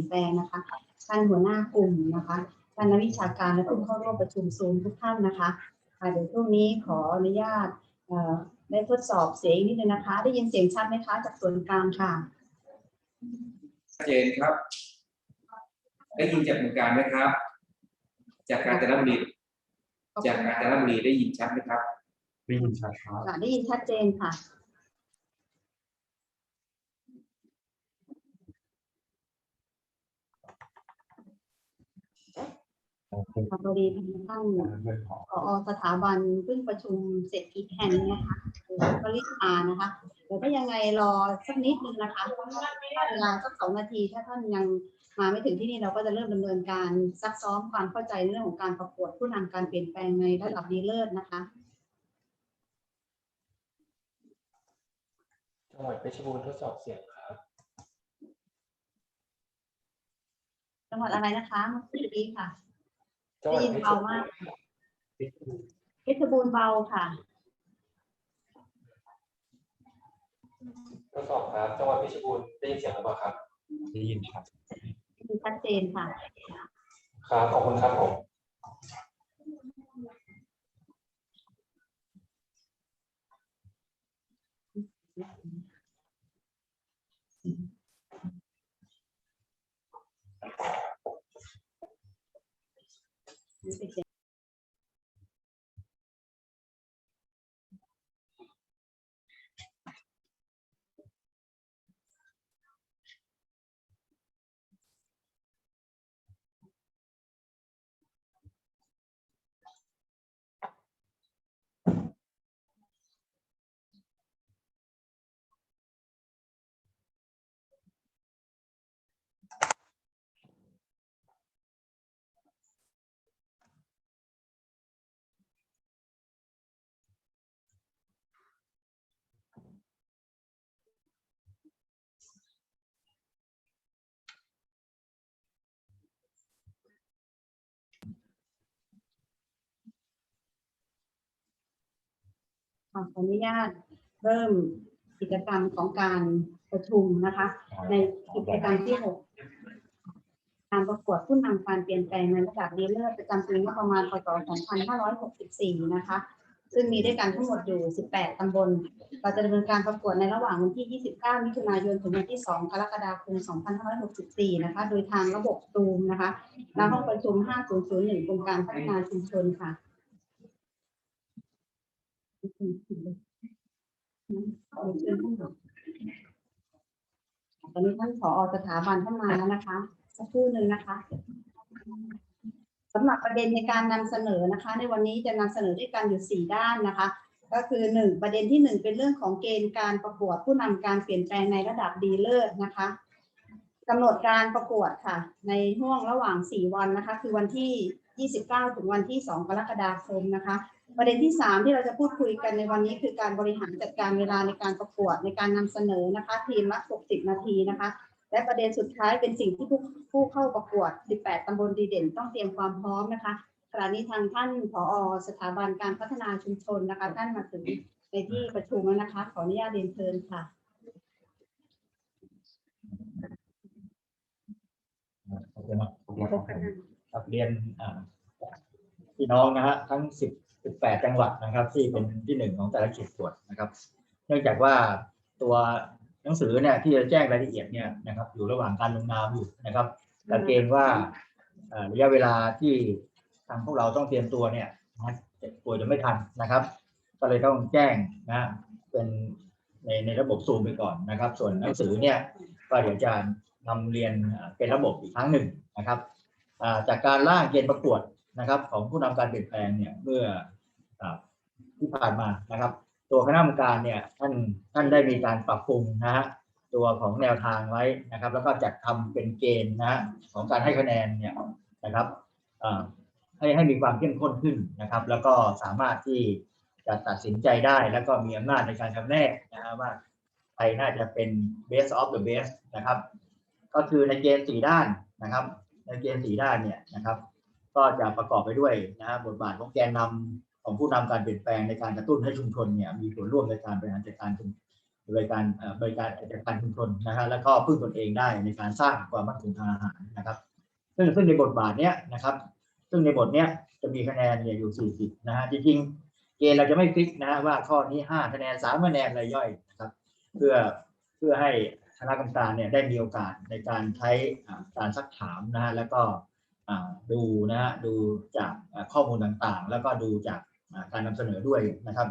ยนแปลงนะคะท่านหัวหน้ากลุ่มนะคะท่านนักวิชาการและผู้เข้าร่วมประชุมซูมทุกท่านนะคะค่ะเดี๋ยวช่วงนี้ขออนุญาตเอ่อได้ทดสอบเสียงนิดนึงนะคะ ได้ยินเสียงชัดไหมคะจากส่วนกลางค่ะชัดเจนครับ ได้ยินจากหน่วยการไหมครับ จากการจนบุรีจากการจนบุรีได้ยินชัดไหมครับได้ยินชัดครับค่ะได้ยินชัดเจนค่ะ ขอบ ค่ะ พอดีท่านเรื่องของผอสถาบันเพิ่งประชุมเสร็จอีกแห่งนึงนะคะก็รีบมานะคะเดี๋ยวถ้ายังไงรอสักนิดนึงนะคะถ้าเวลาสักสองนาทีถ้าท่านยังมาไม่ถึงที่นี่เราก็จะเริ่มดำเนินการซักซ้อมความเข้าใจในเรื่องของการประกวดผู้นำการเปลี่ยนแปลงในระดับดีเลิศนะคะจังหวัดเพชรบูรณ์ทดสอบเสียงครับจังหวัดอะไรนะคะเมื่อกี้ค่ะ จังหวัดได้ยินเพชรเบาบูรมากณ์เพชรบูรณ์เบาค่ะ ทดสอบครับ จังหวัดเพชรบูรณ์ได้ยินเสียงหรือเปล่าครับ ได้ยินชัดชัดเจนค่ะ ครับ ขอบคุณครับผม this. ขออนุญาตเริ่มกิจกรรมของการประชุมนะคะ ในกิจกรรมที่ 6 การประกวดผู้นำการเปลี่ยนแปลงในระดับดีเลิศประจำปีงบประมาณพศ2564 นะคะ ซึ่งมีด้วยกันทั้งหมดอยู่ 18 ตำบล เราจะดำเนินการประกวดในระหว่างวันที่ 29 มิถุนายน ถึงวันที่ 2 กรกฎาคม 2564 นะคะ โดยทางระบบตูมนะคะณห้องประชุม 5001กรมการพัฒนาชุมชนค่ะ ตอนนี้ท่านผอสถาบันท่านมาแล้วนะคะ สักครู่หนึ่งนะคะสำหรับประเด็นในการนำเสนอนะคะ ในวันนี้จะนำเสนอด้วยกันอยู่สี่ด้านนะคะ ก็คือหนึ่งประเด็นที่หนึ่งเป็นเรื่องของเกณฑ์การประกวดผู้นำการเปลี่ยนแปลงในระดับดีเลิศนะคะกำหนดการประกวดค่ะ ในห่วงระหว่างสี่วันนะคะ คือวันที่ 29 ถึงวันที่ 2 กรกฎาคมนะคะ ประเด็นที่สามที่เราจะพูดคุยกันในวันนี้คือการบริหารจัดการเวลาในการประกวดในการนำเสนอนะคะทีมละ 60 นาทีนะคะ และประเด็นสุดท้ายเป็นสิ่งที่ผู้ผู้เข้าประกวด 18ตำบลดีเด่น ต้องเตรียมความพร้อมนะคะขณะนี้ทางท่านผอสถาบันการพัฒนาชุมชนนะคะ ท่านมาถึงในที่ประชุมแล้วนะคะ ขออนุญาตเรียนเชิญค่ะขอบคุณครับเรียนพี่น้องนะฮะทั้งสิ บสิบแปดจังหวัดนะครับ ที่เป็นที่หนึ่งของแต่ละเขตตรวจนะครับ เนื่องจากว่าตัวหนังสือเนี่ยที่จะแจ้งรายละเอียดเนี่ยนะครับ อยู่ระหว่างการลงนามอยู่นะครับและเกณฑ์ว่าระยะเวลาที่ทางพวกเราต้องเตรียมตัวเนี่ยนะจะกลัวจะไม่ทันนะครับ ก็เลยต้องแจ้งนะเป็นในในระบบซูมไปก่อนนะครับ ส่วนหนังสือเนี่ยก็เดี๋ยวจะนำเรียนเป็นระบบอีกครั้งหนึ่งนะครับจากการร่างเกณฑ์ประกวดนะครับ ของผู้นำการเปลี่ยนแปลงเนี่ยเมื่อ ที่ผ่านมานะครับ ตัวคณะกรรมการเนี่ยท่านท่านได้มีการปรับปรุงนะฮะตัวของแนวทางไว้นะครับ แล้วก็จัดทำเป็นเกณฑ์นะฮะของการให้คะแนนเนี่ยนะครับให้ให้มีความเข้มข้นขึ้นนะครับ แล้วก็สามารถที่จะตัดสินใจได้ แล้วก็มีอำนาจในการจำแนกนะฮะว่าไทยน่าจะเป็น best of the best นะครับ ก็คือในเกณฑ์สี่ด้านนะครับ ในเกณฑ์สี่ด้านเนี่ยนะครับ ก็จะประกอบไปด้วยนะฮะบทบาทของแกนนำ ของผู้นำการเปลี่ยนแปลงในการกระตุ้นให้ชุมชนเนี่ยมีส่วนร่วมในการบริหารจัดการบริการบริการจัดการชุมชนนะครับแล้วก็พึ่งตนเองได้ในการสร้างความมั่นคงทางอาหารนะครับ ซึ่งซึ่งในบทบาทเนี้ยนะครับ ซึ่งในบทเนี้ยจะมีคะแนนเนี่ยอยู่ 40 นะฮะจริงๆเกณฑ์เราจะไม่ฟิกนะฮะว่าข้อนี้ 5 คะแนน 3 คะแนนอะไรย่อยนะครับ เพื่อเพื่อให้คณะกรรมการเนี่ยได้มีโอกาสในการใช้การซักถามนะฮะแล้วก็อ่าดูนะฮะดูจากข้อมูลต่างๆ แล้วก็ดูจาก การนำเสนอด้วยนะครับ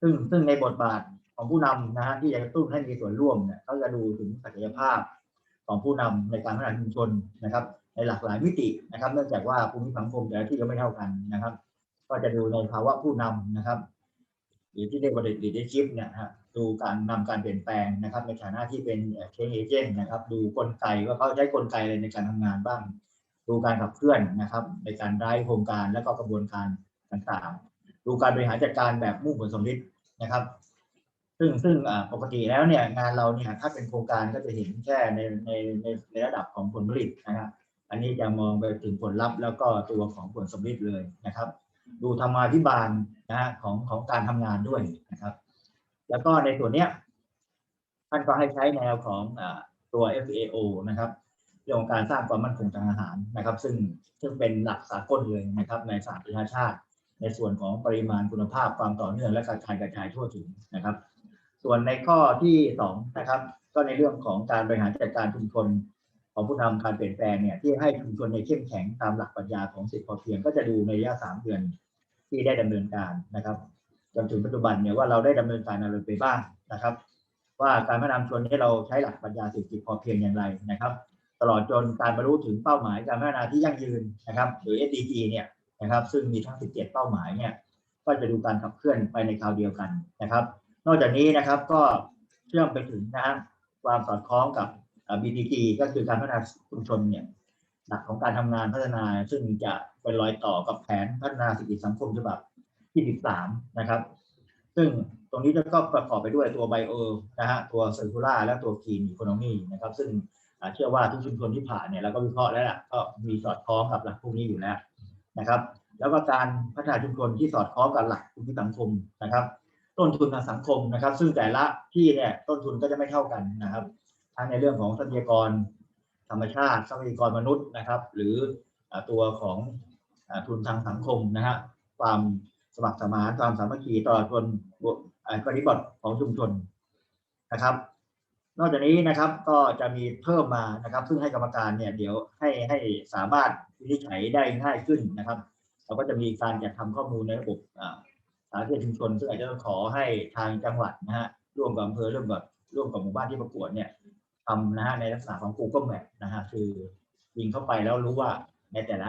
ซึ่งซึ่งในบทบาทของผู้นำนะฮะที่จะกระตุ้นให้มีส่วนร่วมเนี่ยเขาจะดูถึงศักยภาพของผู้นำในการพัฒนาชุมชนนะครับ ในหลากหลายมิตินะครับ เนื่องจากว่าภูมิสังคมแต่ละที่ก็ไม่เท่ากันนะครับ ก็จะดูในภาวะผู้นำนะครับหรือที่เรียกว่า leadership เนี่ยฮะดูการนำการเปลี่ยนแปลงนะครับ ในฐานะที่เป็น change agent นะครับ ดูกลไกว่าเขาใช้กลไกอะไรในการทำงานบ้าง ดูการขับเคลื่อนนะครับ ในการไร้โครงการและก็กระบวนการต่าง ดูการบริหารจัดการแบบมุ่งผลสำลิดนะครับ ซึ่งซึ่งปกติแล้วเนี่ยงานเราเนี่ยถ้าเป็นโครงการก็จะเห็นแค่ในในในในระดับของผลผลิตนะครับอันนี้จะมองไปถึงผลลัพธ์แล้วก็ตัวของผลสำลิดเลยนะครับ ดูธรรมาภิบาลนะฮะของของการทำงานด้วยนะครับ แล้วก็ในส่วนเนี้ยท่านก็ให้ใช้แนวของอตัว FAO นะครับเรื่องของการสร้างความมั่นคงทางอาหารนะครับ ซึ่งซึ่งเป็นหลักสากลเลยนะครับในสหประชาชาติ ในส่วนของปริมาณคุณภาพความต่อเนื่องและการกระจายทั่วถึงนะครับ ส่วนในข้อที่สองนะครับ ก็ในเรื่องของการบริหารจัดการชุมชนของผู้นำการเปลี่ยนแปลงเนี่ยที่ให้ชุมชนในเข้มแข็งตามหลักปรัชญาของสิทธิพอเพียงก็จะดูในระยะสามเดือนที่ได้ดำเนินการนะครับจนถึงปัจจุบันเนี่ยว่าเราได้ดำเนินการอะไรไปบ้างนะครับ ว่าการพัฒนาชุมชนนี้เราใช้หลักปรัชญาเศรษฐกิจพอเพียงอย่างไรนะครับ ตลอดจนการบรรลุถึงเป้าหมายการพัฒนาที่ยั่งยืนนะครับ หรือ SDG เนี่ย นะครับ ซึ่งมีทั้ง 17 เป้าหมายเนี่ยก็จะดูการขับเคลื่อนไปในคราวเดียวกันนะครับ นอกจากนี้นะครับก็เชื่อมไปถึงนะฮะความสอดคล้องกับ BTG ก็คือการพัฒนาชุมชนเนี่ยหลักของการทำงานพัฒนาซึ่งจะเป็นรอยต่อกับแผนพัฒนาเศรษฐกิจสังคมฉบับที่ 13 นะครับ ซึ่งตรงนี้ก็ประกอบไปด้วยตัวไบโอนะฮะตัวเซอร์คูล่าและตัวคีนอีโคโนมีนะครับ ซึ่งเชื่อว่าทุกชุมชนที่ผ่านเนี่ยเราก็วิเคราะห์แล้วล่ะก็มีสอดคล้องกับหลักพวกนี้อยู่แล้ว นะครับ แล้วก็การพัฒนาชุมชนที่สอดคล้องกับหลักภูมิสังคมนะครับ ต้นทุนทางสังคมนะครับ ซึ่งแต่ละที่เนี่ยต้นทุนก็จะไม่เท่ากันนะครับทั้งในเรื่องของทรัพยากรธรรมชาติทรัพยากรมนุษย์นะครับ หรือตัวของทุนทางสังคมนะฮะความสมัครสมานความสามัคคีตลอดจนบทอ่าปฏิบัติของชุมชนนะครับ นอกจากนี้นะครับก็จะมีเพิ่มมานะครับ ซึ่งให้กรรมการเนี่ยเดี๋ยวให้ให้สามารถ วินิจฉัยได้ง่ายขึ้นนะครับ เราก็จะมีการจัดทำข้อมูลในระบบสาธารณชุมชน ซึ่งอาจจะขอให้ทางจังหวัดนะฮะร่วมกับอำเภอร่วมกับร่วมกับหมู่บ้านที่ประกวดเนี่ยทำนะฮะในลักษณะของ Google Map นะฮะคือยิงเข้าไปแล้วรู้ว่าในแต่ละ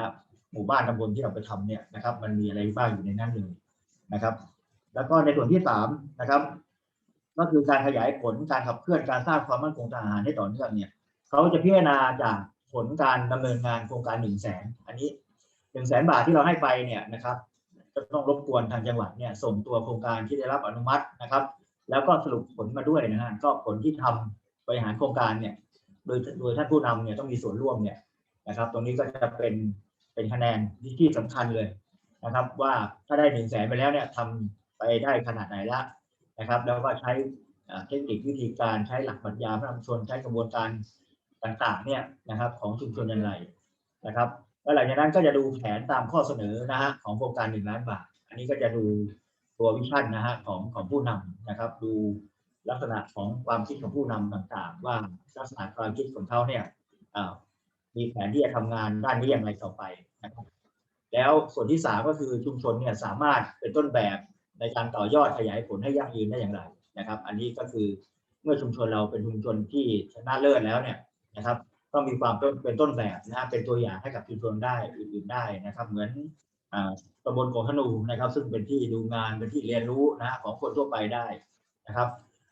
หมู่บ้านตำบลที่เราไปทำเนี่ยนะครับ มันมีอะไรบ้างอยู่ในนั้นเลยนะครับ แล้วก็ในส่วนที่สามนะครับ ก็คือการขยายผลการขับเคลื่อนการสร้างความมั่นคงทางอาหารให้ต่อเนื่องเนี่ยเขาจะพิจารณาจาก ผลการดำเนินงานโครงการหนึ่งแสนอันนี้หนึ่งแสนบาทที่เราให้ไปเนี่ยนะครับจะต้องรบกวนทางจังหวัดเนี่ยส่งตัวโครงการที่ได้รับอนุมัตินะครับ แล้วก็สรุปผลมาด้วยนะฮะก็ผลที่ทำบริหารโครงการเนี่ยโดยโดยท่านผู้นำเนี่ยต้องมีส่วนร่วมเนี่ยนะครับ ตรงนี้ก็จะเป็นเป็นคะแนนที่ที่สำคัญเลยนะครับ ว่าถ้าได้หนึ่งแสนไปแล้วเนี่ยทำไปได้ขนาดไหนละนะครับ แล้วก็ใช้เทคนิควิธีการใช้หลักปรัชญาพระนำชนใช้กระบวนการ ต่างๆเนี่ยนะครับของชุมชนอย่างไรนะครับแล้วหลังจากนั้นก็จะดูแผนตามข้อเสนอนะฮะของโครงการหนึ่งล้านบาท อันนี้ก็จะดูตัววิชั่นนะฮะของของผู้นำนะครับ ดูลักษณะของความคิดของผู้นำต่างๆ ว่าลักษณะความคิดของเขาเนี่ยมีแผนที่จะทำงานด้านนี้อย่างไรต่อไปนะครับแล้วส่วนที่สามก็คือชุมชนเนี่ยสามารถเป็นต้นแบบในการต่อยอดขยายผลให้ยั่งยืนได้อย่างไรนะครับ อันนี้ก็คือเมื่อชุมชนเราเป็นชุมชนที่ชนะเลิศแล้วเนี่ย นะครับต้องมีความเป็นต้นแบบนะฮะเป็นตัวอย่างให้กับชุมชนได้อื่นๆได้นะครับ เหมือนตำบลโกงธนูนะครับ ซึ่งเป็นที่ดูงานเป็นที่เรียนรู้นะของคนทั่วไปได้นะครับ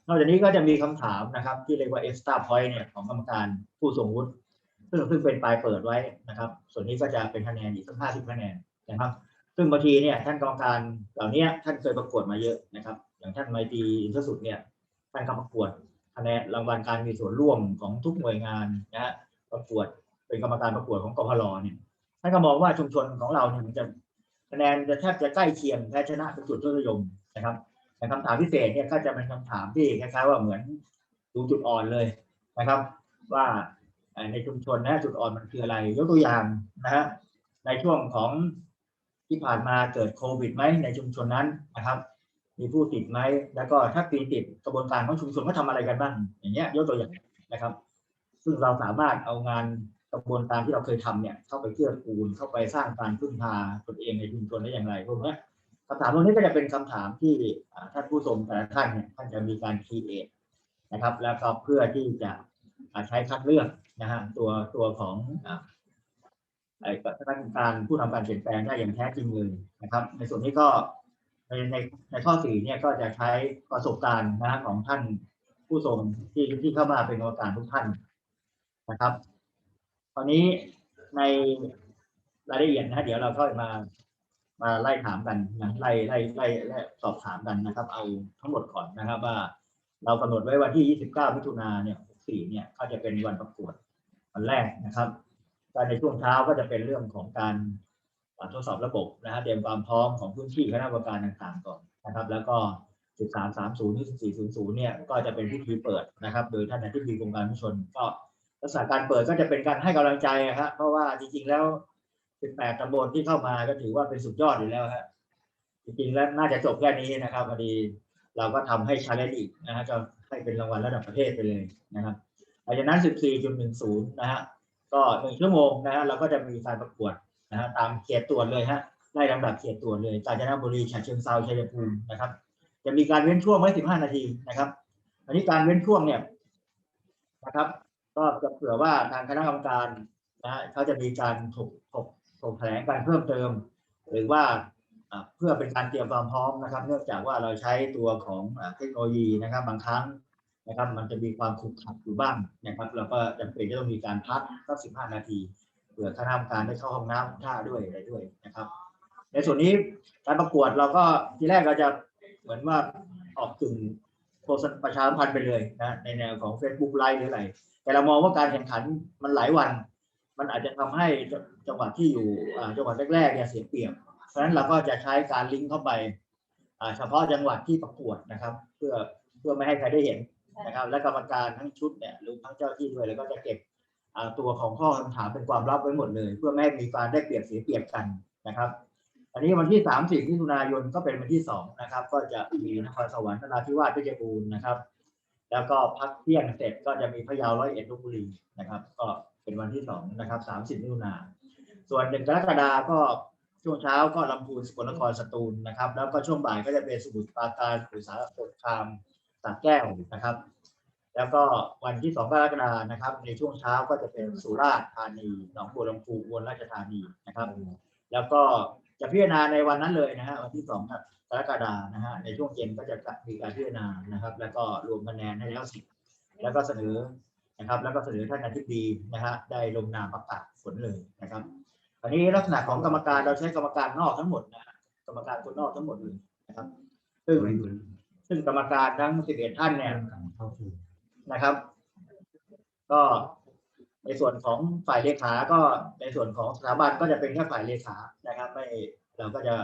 นอกจากนี้ก็จะมีคำถามนะครับ ที่เรียกว่า extra point เนี่ยของกรรมการผู้ทรงวุฒิซึ่งซึ่งเป็นปลายเปิดไว้นะครับ ส่วนนี้ก็จะเป็นคะแนนอีกสักห้าสิบคะแนนนะครับ ซึ่งบางทีเนี่ยท่านกรรมการเหล่านี้ท่านเคยประกวดมาเยอะนะครับ อย่างท่านไมตรีอินทรสุดเนี่ยท่านก็ประกวด คะแนนรางวัลการมีส่วนร่วมของทุกหน่วยงานนะฮะประกวดเป็นกรรมการประกวดของกพลเนี่ยท่านก็มองว่าชุมชนของเราเนี่ยมันจะคะแนนจะแทบจะใกล้เคียงแพ้ชนะเป็นจุดทศนิยมนะครับแต่คำถามพิเศษเนี่ยก็จะเป็นคำถามที่คล้ายๆว่าเหมือนดูจุดอ่อนเลยนะครับ ว่าในชุมชนนะจุดอ่อนมันคืออะไร ยกตัวอย่างนะฮะในช่วงของที่ผ่านมาเกิดโควิดไหมในชุมชนนั้นนะครับ มีผู้ติดไหมแล้วก็ถ้าปีติดกระบวนการของชุมชนเขาทำอะไรกันบ้างอย่างเงี้ยยกตัวอย่างนะครับ ซึ่งเราสามารถเอางานกระบวนการที่เราเคยทำเนี่ย เข้าไปเกื้อกูลเข้าไปสร้างการพึ่งพาตนเองในชุมชนได้อย่างไรพวกเนี้ยคำถามพวกนี้ก็จะเป็นคำถามที่ท่านผู้ชมแต่ละท่านเนี่ยท่านจะมีการคีเอทนะครับ แล้วก็เพื่อที่จะใช้คัดเลือกนะฮะตัวตัวของอ่าไอ้คณะกรรมการผู้ทำการเปลี่ยนแปลงได้อย่างแท้จริงเลยนะครับ ในส่วนนี้ก็ ในในในข้อสี่เนี่ยก็จะใช้ประสบการณ์นะฮะของท่านผู้ทรงที่ที่เข้ามาเป็นกรรมการทุกท่านนะครับ ตอนนี้ในรายละเอียดนะเดี๋ยวเราก็มามาไล่ถามกันนะไล่ไล่ไล่ไล่สอบถามกันนะครับ เอาทั้งหมดก่อนนะครับ ว่าเรากำหนดไว้วันที่ 29 มิถุนาเนี่ย64เนี่ยก็จะเป็นวันประกวดวันแรกนะครับก็ในช่วงเช้าก็จะเป็นเรื่องของการ ทดสอบระบบนะฮะเตรียมความพร้อมของพื้นที่คณะกรรมการต่างๆก่อนนะครับ แล้วก็1330 2400เนี่ยก็จะเป็นพิธีเปิดนะครับ โดยท่านอธิบดีกรมการผู้ชนก็ลักษณะการเปิดก็จะเป็นการให้กำลังใจอะครับเพราะว่าจริงๆแล้ว18ตำบลที่เข้ามาก็ถือว่าเป็นสุดยอดอยู่แล้วฮะจริงๆแล้วน่าจะจบแค่นี้นะครับพอดีเราก็ทำให้ชาเลนจ์อีกนะฮะจะให้เป็นรางวัลระดับประเทศไปเลยนะครับหลังจากนั้น 14.10 นะฮะก็หนึ่งชั่วโมงนะฮะเราก็จะมีการประกวด นะฮะตามเขตตรวจเลยฮะไล่ลำดับเขตตรวจเลยกาญจนบุรีฉะเชิงเทราชัยภูมินะครับ จะมีการเว้นช่วงไว้ 15 นาทีนะครับ อันนี้การเว้นช่วงเนี่ยนะครับ ก็จะเผื่อว่าทางคณะกรรมการนะฮะเขาจะมีการถกถกถกแถลงการเพิ่มเติม หรือว่าเพื่อเป็นการเตรียมความพร้อมนะครับ เนื่องจากว่าเราใช้ตัวของเทคโนโลยีนะครับ บางครั้งนะครับ มันจะมีความขรุกขลักอยู่บ้างนะครับ เราก็จำเป็นจะต้องมีการพักสักสิบห้านาที เผื่อคณะกรรมการได้เข้าห้องน้ำท่าด้วยอะไรด้วยนะครับ ในส่วนนี้การประกวดเราก็ทีแรกเราจะเหมือนว่าออกกึ่งโฆษณาประชาสัมพันธ์ไปเลยนะในแนวของ Facebook ไลฟ์หรืออะไร แต่เรามองว่าการแข่งขันมันหลายวัน มันอาจจะทำให้จังจังหวัดที่อยู่จังหวัดแรกๆเนี่ยเสียเปรียบ เพราะฉะนั้นเราก็จะใช้การลิงก์เข้าไปเฉพาะจังหวัดที่ประกวดนะครับ เพื่อเพื่อไม่ให้ใครได้เห็นนะครับ และกรรมการทั้งชุดเนี่ยรวมทั้งเจ้าที่ด้วยแล้วก็จะเก็บ ตัวของข้อคำถามเป็นความลับไว้หมดเลย เพื่อไม่ให้มีการได้เปรียบเสียเปรียบกันนะครับ อันนี้วันที่ 30มิถุนายนก็เป็นวันที่สองนะครับ ก็จะมีนครสวรรค์นราธิวาสเพชรบูรณ์นะครับ แล้วก็พักเที่ยงเสร็จก็จะมีพะเยาร้อยเอ็ดลพบุรีนะครับ ก็เป็นวันที่สองนะครับสามสิบมิถุนาส่วนหนึ่งกรกฎาก็ช่วงเช้าก็ลำพูนสกลนครสตูลนะครับ แล้วก็ช่วงบ่ายก็จะเป็นสมุทรปราการอุตสาหกรคามสระแก้วนะครับ แล้วก็วันที่สองกรกฎานะครับ ในช่วงเช้าก็จะเป็นสุราษฎร์ธานีหนองบัวลำพูอุบลราชธานีนะครับ แล้วก็จะพิจารณาในวันนั้นเลยนะฮะวันที่สองกรกฎานะฮะในช่วงเย็นก็จะมีการพิจารณานะครับ แล้วก็รวมคะแนนให้แล้วสิบแล้วก็เสนอนะครับ แล้วก็เสนอท่านอธิบดีนะฮะได้ลงนามประกาศผลเลยนะครับอันนี้ลักษณะของกรรมการเราใช้กรรมการนอกทั้งหมดนะฮะกรรมการคนนอกทั้งหมดเลยนะครับซึ่งซึ่งกรรมการทั้งสิบเอ็ดท่านเนี่ย นะครับ ก็ในส่วนของฝ่ายเลขา ก็ในส่วนของสถาบันก็จะเป็นแค่ฝ่ายเลขานะครับ ไม่เราก็จะ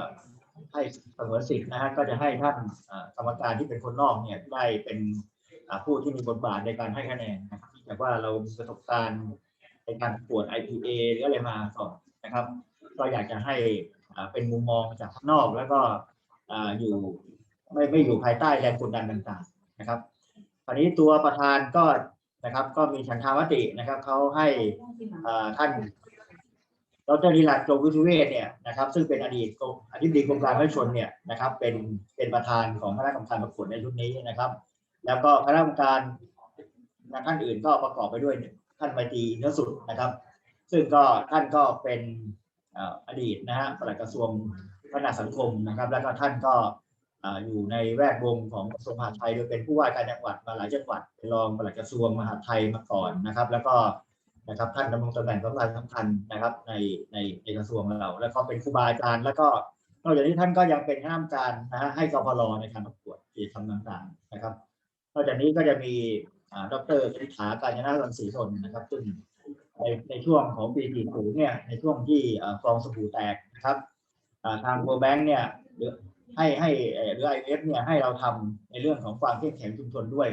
ให้สมอสิทธิ์นะฮะก็จะให้ท่านกรรมการที่เป็นคนนอกเนี่ยได้เป็นผู้ที่มีบทบาทในการให้คะแนนนะครับแต่ว่าเรามีประสบการณ์ในการประกวด IPA หรืออะไรมาก่อนนะครับ ก็อยากจะให้เป็นมุมมองจากข้างนอกแล้วก็อยู่ไม่ไม่อยู่ภายใต้แรงกดดันต่างๆนะครับ ราวนี้ตัวประธานก็นะครับ ก็มีฉันทามตินะครับเขาให้อ่าท่านดรนิรันดร์โจวิทุเวศเนี่ยนะครับ ซึ่งเป็นอดีตอธิบดีกรมการขนส่งเนี่ยนะครับ เป็นเป็นประธานของคณะกรรมการประกวดในชุดนี้นะครับ แล้วก็คณะกรรมการท่านอื่นก็ประกอบไปด้วยท่านไมตรีเนื้อสุดนะครับ ซึ่งก็ท่านก็เป็นอ่าอดีตนะฮะปลัดกระทรวงพัฒนาสังคมนะครับ แล้วก็ท่านก็ อยู่ในแวดวงของกระทรวงมหาดไทยโดยเป็นผู้ว่าการจังหวัดมาหลายจังหวัดเป็นรองปลัดกระทรวงมหาดไทยมาก่อนนะครับ แล้วก็นะครับท่านดำรงตำแหน่งสำคัญสำคัญนะครับในในในกระทรวงเรา แล้วก็เป็นครูบาอาจารย์แล้วก็นอกจากนี้ท่านก็ยังเป็นคณะกรรมการนะฮะให้กพลในการประกวดกิจกรรมต่างๆนะครับนอกจากนี้ก็จะมีอ่าดรคณิษฐาการยนารังสีชนนะครับ ซึ่งในในช่วงของปี40เนี่ยในช่วงที่ฟองสบู่แตกนะครับทางโบแบงค์เนี่ย ให้ให้เอ่อหรือไอเอฟเนี่ยให้เราทำในเรื่องของความเข้มแข็งชุมชนด้วย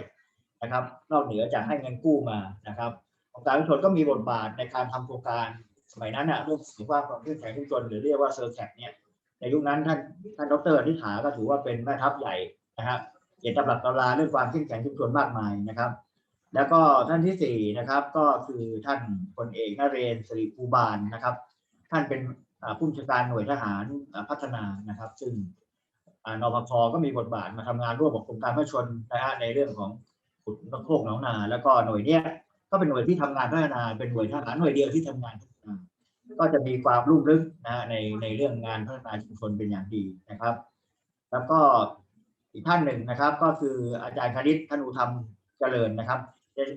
นะครับนอกเหนือจากให้เงินกู้มานะครับองค์การชุมชนก็มีบทบาทในการทำโครงการสมัยนั้นนะเรื่องสุขภาความเข้มแข็งชุมชนหรือเรียกว่าเซอร์แคเนี่ยในยุคนั้นท่านท่านดรอนิษฐาก็ถือว่าเป็นแม่ทัพใหญ่นะครับเขียนตำรับตำราเรื่องความเข้มแข็งชุมชนมากมายนะครับ แล้วก็ท่านที่สี่นะครับก็คือท่านพลเอกนเรนทร์สิริภูบาลนะครับ ท่านเป็นผู้บัญชาการหน่วยทหารพัฒนานะครับ ซึ่ง นพคก็มีบทบาทมาทำงานร่วมกับกรมการพระชนนะฮะในเรื่องของขุดโคกหนองนา แล้วก็หน่วยเนี้ยก็เป็นหน่วยที่ทำงานพัฒนาเป็นหน่วยทหารหน่วยเดียวที่ทำงานพัฒนาก็จะมีความรุ่งเรึกนะฮะในในเรื่องงานพัฒนาชุมชนเป็นอย่างดีนะครับ แล้วก็อีกท่านหนึ่งนะครับ ก็คืออาจารย์คณิตท่านอุธรรมเจริญนะครับ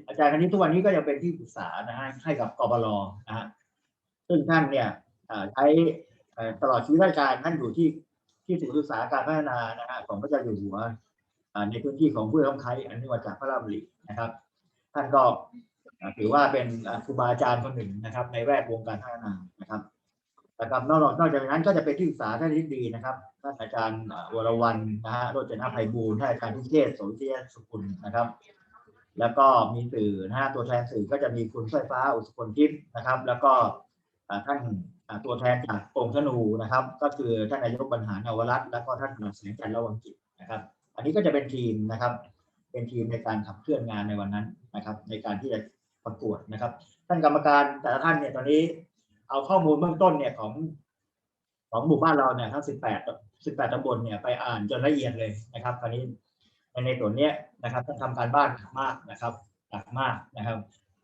อาจารย์คณิตทุกวันนี้ก็ยังเป็นที่ปรึกษานะฮะให้กับกบลนะฮะซึ่งท่านเนี่ยใช้ตลอดชีวิตราชการท่านอยู่ที่ ที่ศูนย์ศึกษาการพัฒนานะฮะของพระเจ้าอยู่หัวในพื้นที่ของผู้รับใช้อันนี้มาจากพระราชดำรินะครับ ท่านก็ถือว่าเป็นครูบาอาจารย์คนหนึ่งนะครับ ในแวดวงการพัฒนานะครับนะครับนอกนอกจากนั้นก็จะเป็นที่ปรึกษาท่านทิดีนะครับท่านอาจารย์อ่าวรวันะฮะโรจนภัยบูลท่านอาจารย์พิเชษโสวิยาสุกุลนะครับ แล้วก็มีสื่อนะฮะตัวแทนสื่อก็จะมีคุณไฟฟ้าอุสุพลทิพย์นะครับ แล้วก็ท่าน ตัวแทนจากกรมธนูนะครับ ก็คือท่านนายกบรรหารนวรัตน์แล้วก็ท่านนายแสงจันทร์ระวังจิตนะครับ อันนี้ก็จะเป็นทีมนะครับ เป็นทีมในการขับเคลื่อนงานในวันนั้นนะครับ ในการที่จะประกวดนะครับ ท่านกรรมการแต่ละท่านเนี่ยตอนนี้เอาข้อมูลเบื้องต้นเนี่ยของของหมู่บ้านเราเนี่ยทั้ง 18 18ตำบลเนี่ยไปอ่านจนละเอียดเลยนะครับคราวนี้ในในส่วนเนี้ยนะครับท่านทำการบ้านหนักมากนะครับหนักมากนะครับ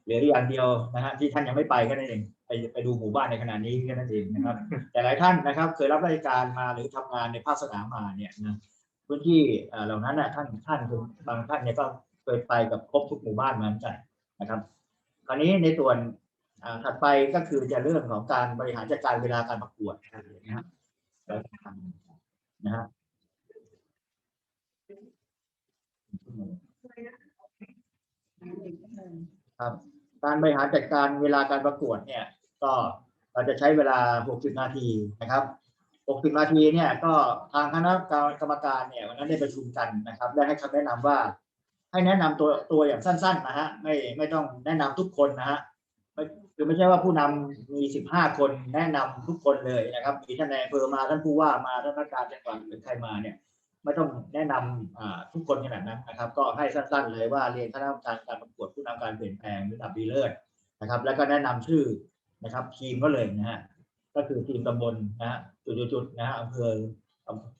เหลืออย่างเดียวนะฮะที่ท่านยังไม่ไปก็นั่นเอง ไปไปดูหมู่บ้านในขณะนี้แค่นั้นเองนะครับ แต่หลายท่านนะครับ เคยรับราชการมาหรือทำงานในภาคสนามมาเนี่ยนะพื้นที่เอ่อเหล่านั้นนะท่านท่านคือบางท่านเนี่ยก็เคยไปกับครบทุกหมู่บ้านมาเหมือนกันนะครับ คราวนี้ในส่วนอ่าถัดไปก็คือจะเรื่องของการบริหารจัดการเวลาการประกวดนะฮะเราจะทำนะฮะครับการบริหารจัดการเวลาการประกวดเนี่ย ก็เราจะใช้เวลา 60 นาทีนะครับ 60 นาทีเนี่ยก็ทางคณะกรรมการเนี่ยวันนั้นได้ประชุมกันนะครับ ได้ให้คำแนะนำว่า ให้แนะนำตัวตัวอย่างสั้น ๆ นะฮะไม่ไม่ต้องแนะนำทุกคนนะฮะไม่คือไม่ใช่ว่าผู้นำมี 15 คนแนะนำทุกคนเลยนะครับมีท่านนายอำเภอมาท่านผู้ว่ามาท่านนักการจังหวัดหรือใครมาเนี่ยไม่ต้องแนะนำอ่าทุกคนขนาดนั้นนะครับ ก็ให้สั้นๆเลยว่าเรียนคณะกรรมการการประกวดผู้นำการเปลี่ยนแปลงระดับดีเลิศนะครับ แล้วก็แนะนำชื่อ นะครับทีมก็เลยนะฮะก็คือทีมตำบลนะฮะจุดๆนะฮะอำเภอ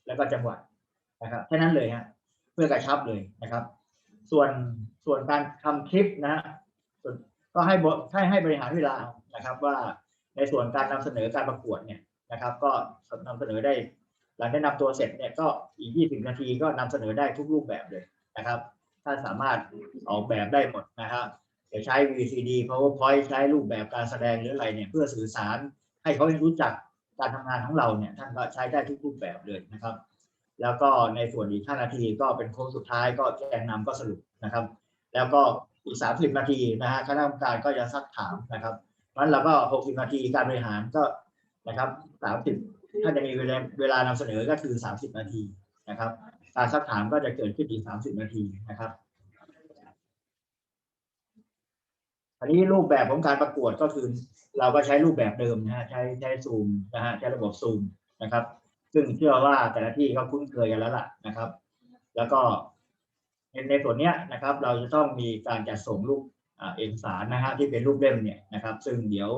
แล้วก็จังหวัดนะครับแค่นั้นเลยฮะเพื่อกระชับเลยนะครับ ส่วนส่วนการทำคลิปนะฮะก็ให้บให้ให้บริหารเวลานะครับ ว่าในส่วนการนำเสนอการประกวดเนี่ยนะครับ ก็นำเสนอได้ หลังได้นำตัวเสร็จเนี่ยก็อีก 20 นาทีก็นำเสนอได้ทุกรูปแบบเลยนะครับ ถ้าสามารถออกแบบได้หมดนะครับ จะใช้ VCD PowerPoint ใช้รูปแบบการแสดงหรืออะไรเนี่ยเพื่อสื่อสารให้เขารู้จักการทำงานของเราเนี่ยท่านก็ใช้ได้ทุกรูปแบบเลยนะครับ แล้วก็ในส่วนอีก5นาทีก็เป็นโค้งสุดท้ายก็แกนนำก็สรุปนะครับ แล้วก็อีก30นาทีนะฮะคณะกรรมการก็จะซักถามนะครับนั้นเราก็60นาทีการบริหารก็นะครับ30ถ้าจะมีเวลาเวลานำเสนอก็คือ30นาทีนะครับการซักถามก็จะเกิดขึ้นอีก30นาทีนะครับ อันนี้รูปแบบของการประกวดก็คือ เราก็ใช้รูปแบบเดิมนะฮะใช้ใช้ซูมนะฮะใช้ระบบซูมนะครับ ซึ่งเชื่อว่าแต่ละที่ก็คุ้นเคยกันแล้วล่ะนะครับ แล้วก็ในในส่วนเนี้ยนะครับ เราจะต้องมีการจัดส่งรูปเอกสารนะฮะที่เป็นรูปเล่มเนี่ยนะครับ ซึ่งเดี๋ยว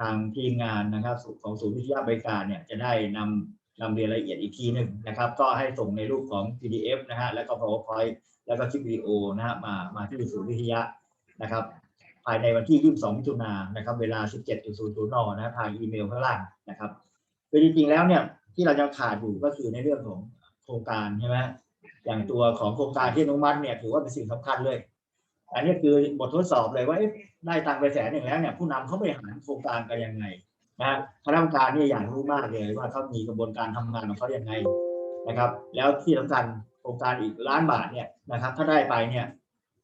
ทางทีมงานนะครับของศูนย์วิทยาบริการเนี่ยจะได้นำนำเรียนรายละเอียดอีกทีหนึ่งนะครับ ก็ให้ส่งในรูปของ PDF นะฮะแล้วก็ PowerPoint แล้วก็คลิปวิดีโอนะฮะมามาที่ศูนย์วิทยานะครับายในวันที่ 22 มิถุนายนนะครับ เวลา 17.00นนะฮะทางอีเมลข้างล่างนะครับคือจริงๆแล้วเนี่ยที่เรายังขาดอยู่ก็คือในเรื่องของโครงการใช่ไหมอย่างตัวของโครงการที่อนุมัติเนี่ยถือว่าเป็นสิ่งสำคัญเลย อันนี้คือบททดสอบเลยว่าได้ตังค์ไปแสนหนึ่งแล้วเนี่ยผู้นำเขาบริหารโครงการกันยังไงนะคณะกรรมการเนี่ยอยากรู้มากเลยว่าเขามีกระบวนการทำงานของเขาอยังไงนะครับ แล้วที่สำคัญโครงการอีกล้านบาทเนี่ยนะครับ ถ้าได้ไปเนี่ย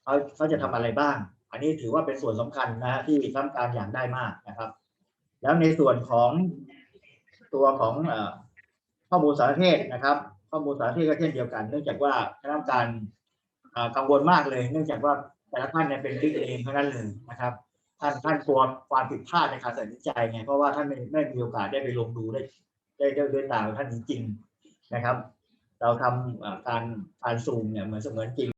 เขาเขาจะทำอะไรบ้าง อันนี้ถือว่าเป็นส่วนสำคัญนะฮะที่คณะกรรมการอย่ากได้มากนะครับ แล้วในส่วนของตัวของอข้อมูลสารเทศนะครับ ข้อมูลสถานที่ก็เช่นเดียวกัน เนื่องจากว่าคณะกรรมการกังวลมากเลย เนื่องจากว่าแต่ละท่านเนี่ยเป็นบิ๊กเองเทั้งนั้นเลยนะครับ ท่านท่านกลัวความผิดพลาดในการตัดสินใจไงเพราะว่าท่านไม่ไม่มีโอกาสได้ไปลงดูได้ได้ได้ด้วยตาของท่านจริงๆนะครับ เราทำอ่าการการซูมเนี่ยเหมือนเสมือนจริง